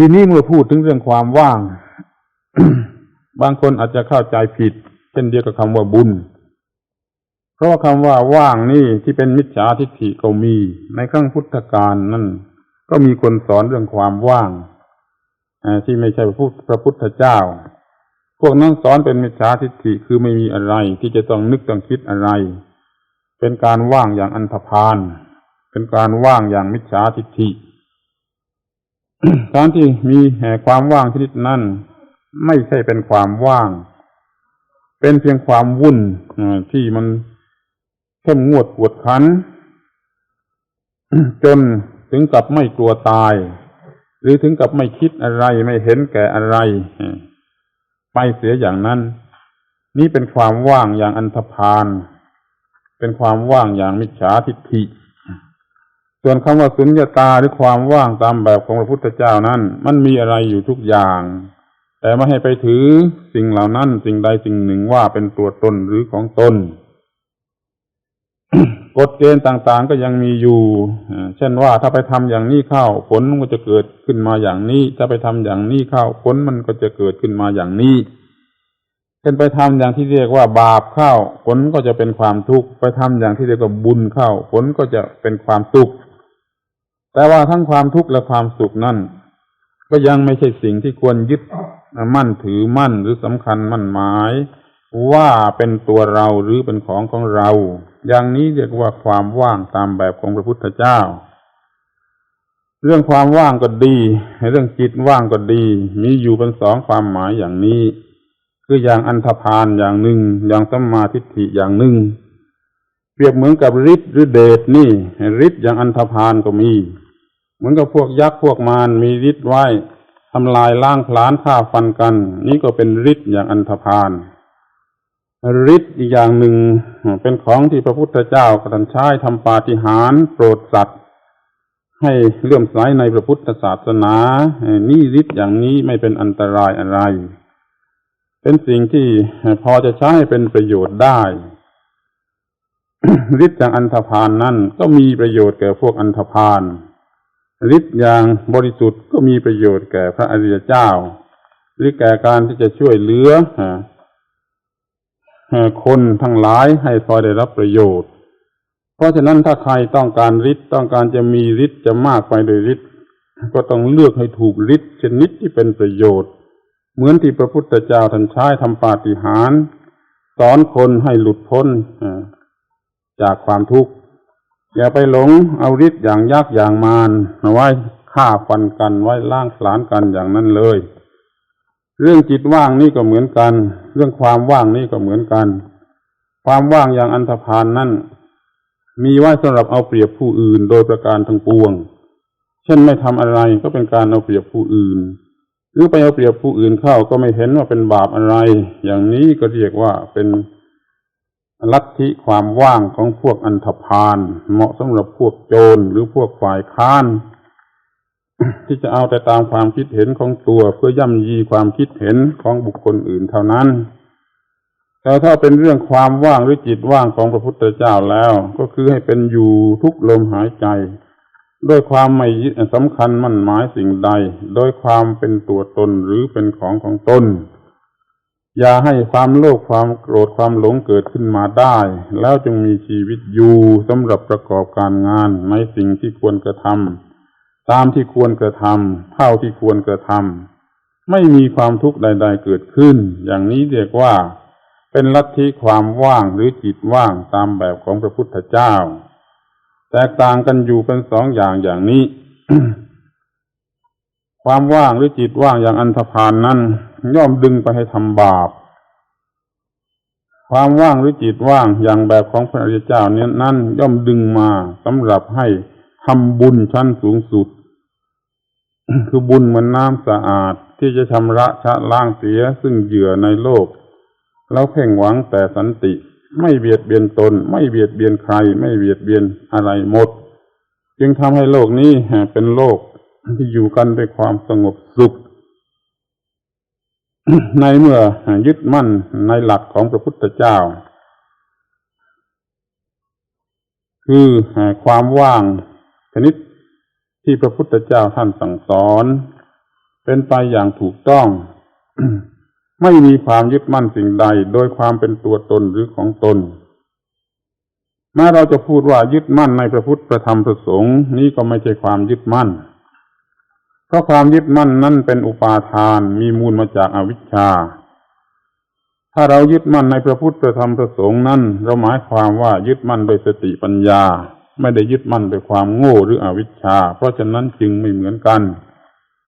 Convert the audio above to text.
ทีนี้เมื่อพูดถึงเรื่องความว่าง บางคนอาจจะเข้าใจผิดเช่นเดียวกับคำว่าบุญ เพราะว่าคำว่าว่างนี่ที่เป็นมิจฉาทิฏฐิก็มี ในครั้งพุทธกาลนั่นก็มีคนสอนเรื่องความว่างที่ไม่ใช่พระพุทธพระพุทธเจ้า พวกนั้นสอนเป็นมิจฉาทิฏฐิคือไม่มีอะไร ที่จะต้องนึกต้องคิดอะไร เป็นการว่างอย่างอันธพาลเป็นการว่างอย่างมิจฉาทิฏฐิ การที่มีแห่ความว่างชนิดนั้นไม่ใช่เป็นความว่าง เป็นเพียงความวุ่นที่มันเข้มงวดกวดขัน จนถึงกับไม่กลัวตาย หรือถึงกับไม่คิดอะไรไม่เห็นแก่อะไร ไปเสียอย่างนั้น นี่เป็นความว่างอย่างอันธพาลเป็นความว่างอย่างมิจฉาทิฏฐิ ส่วนคำว่าสุญญตาหรือความว่างตามแบบของพระพุทธเจ้านั้น มันมีอะไรอยู่ทุกอย่าง แต่ไม่ให้ไปถือสิ่งเหล่านั้นสิ่งใดสิ่งหนึ่งว่าเป็นตัวตนหรือของตนกฎเกณฑ์ต่างๆก็ยังมีอยู่ เช่นว่าถ้าไปทำอย่างนี้เข้าผลมันก็จะเกิดขึ้นมาอย่างนี้ ถ้าไปทำอย่างนี้เข้าผลมันก็จะเกิดขึ้นมาอย่างนี้ เช่นไปทำอย่างที่เรียกว่าบาปเข้าผลก็จะเป็นความทุกข์ ไปทำอย่างที่เรียกว่าบุญเข้าผลก็จะเป็นความสุข แต่ว่าทั้งความทุกข์และความสุขนั่นก็ยังไม่ใช่สิ่งที่ควรยึดมั่นถือมั่นหรือสำคัญมั่นหมาย ว่าเป็นตัวเราหรือเป็นของของเรา อย่างนี้เรียกว่าความว่างตามแบบของพระพุทธเจ้า เรื่องความว่างก็ดีเรื่องจิตว่างก็ดี มีอยู่เป็นสองความหมายอย่างนี้ คืออย่างอันธพาลอย่างหนึ่ง อย่างสัมมาทิฏฐิอย่างหนึ่ง เปรียบเหมือนกับฤทธิ์หรือเดชนี่ฤทธิ์อย่างอันธพาลก็มี เหมือนกับพวกยักษ์พวกมารมีฤทธิ์ไว้ทำลายล้างผลาญฆ่าฟันกัน นี่ก็เป็นฤทธิ์อย่างอันธพาลฤทธิ์อีกอย่างหนึ่งเป็นของที่พระพุทธเจ้ากระทันใช้ทำปาฏิหาริย์โปรดสัตว์ ให้เลื่อมใสในพระพุทธศาสนานี่ฤทธิ์อย่างนี้ไม่เป็นอันตรายอะไร เป็นสิ่งที่พอจะใช้เป็นประโยชน์ได้ฤทธิ์อย่างอันธพาลนนั่นก็มีประโยชน์แก่พวกอันธพาล ฤทธิ์อย่างบริสุทธิ์ก็มีประโยชน์แก่พระอริยเจ้า หรือแก่การที่จะช่วยเหลือคนทั้งหลายให้พอได้รับประโยชน์ เพราะฉะนั้นถ้าใครต้องการฤทธิ์ต้องการจะมีฤทธิ์จะมากไปโดยฤทธิ์ก็ต้องเลือกให้ถูกฤทธิ์ชนิดที่เป็นประโยชน์ เหมือนที่พระพุทธเจ้าท่านใช้ทำปาฏิหาริย์สอนคนให้หลุดพ้นจากความทุกข์ อย่าไปหลงเอาฤทธิ์อย่างยากอย่างมารมาไว้ฆ่าฟันกันไว้ล่างผลาญกันอย่างนั้นเลย เรื่องจิตว่างนี่ก็เหมือนกัน เรื่องความว่างนี่ก็เหมือนกัน ความว่างอย่างอันธพาลนนั่น มีไว้สำหรับเอาเปรียบผู้อื่นโดยประการทั้งปวง เช่นไม่ทำอะไรก็เป็นการเอาเปรียบผู้อื่น หรือไปเอาเปรียบผู้อื่นเข้าก็ไม่เห็นว่าเป็นบาปอะไร อย่างนี้ก็เรียกว่าเป็น ลัทธิความว่างของพวกอันธพาลเหมาะสำหรับพวกโจรหรือพวกฝ่ายค้าน ที่จะเอาแต่ตามความคิดเห็นของตัวเพื่อย่ำยีความคิดเห็นของบุคคลอื่นเท่านั้น แต่ถ้าเป็นเรื่องความว่างหรือจิตว่างของพระพุทธเจ้าแล้ว ก็คือให้เป็นอยู่ทุกลมหายใจ ด้วยความไม่สำคัญมั่นหมายสิ่งใด โดยความเป็นตัวตนหรือเป็นของของตน อย่าให้ความโลภความโกรธความหลงเกิดขึ้นมาได้ แล้วจึงมีชีวิตอยู่สำหรับประกอบการงานในสิ่งที่ควรกระทำตามที่ควรกระทำเท่าที่ควรกระทำไม่มีความทุกข์ใด ๆ เกิดขึ้น อย่างนี้เรียกว่า เป็นลัทธิความว่างหรือจิตว่างตามแบบของพระพุทธเจ้า แตกต่างกันอยู่เป็นสองอย่างอย่างนี้ ความว่างหรือจิตว่างอย่างอันธพาลนนั้น ย่อมดึงไปให้ทำบาป ความว่างหรือจิตว่างอย่างแบบของพระอริยเจ้าเนี้ยนั้นย่อมดึงมาสำหรับให้ทำบุญชั้นสูงสุด คือบุญเหมือนน้ำสะอาดที่จะชำระชะล้างเสียซึ่งเหยื่อในโลก แล้วเพ่งหวังแต่สันติ ไม่เบียดเบียนตน ไม่เบียดเบียนใคร ไม่เบียดเบียนอะไรหมด จึงทำให้โลกนี้เป็นโลกที่อยู่กันด้วยความสงบสุข ในเมื่อยึดมั่นในหลักของพระพุทธเจ้า คือความว่างชนิดที่พระพุทธเจ้าท่านสั่งสอน เป็นไปอย่างถูกต้อง ไม่มีความยึดมั่นสิ่งใด โดยความเป็นตัวตนหรือของตนแม้เราจะพูดว่ายึดมั่นในพระพุทธพระธรรมพระสงฆ์นี้ก็ไม่ใช่ความยึดมั่น เพราะความยึดมั่นนั่นเป็นอุปาทานมีมูลมาจากอาวิชชา ถ้าเรายึดมั่นในพระพุทธพระธรรมพระสงฆ์นั้น เราหมายความว่ายึดมั่นโดยสติปัญญา ไม่ได้ยึดมั่นโดยความโง่หรืออวิชชา เพราะฉะนั้นจึงไม่เหมือนกัน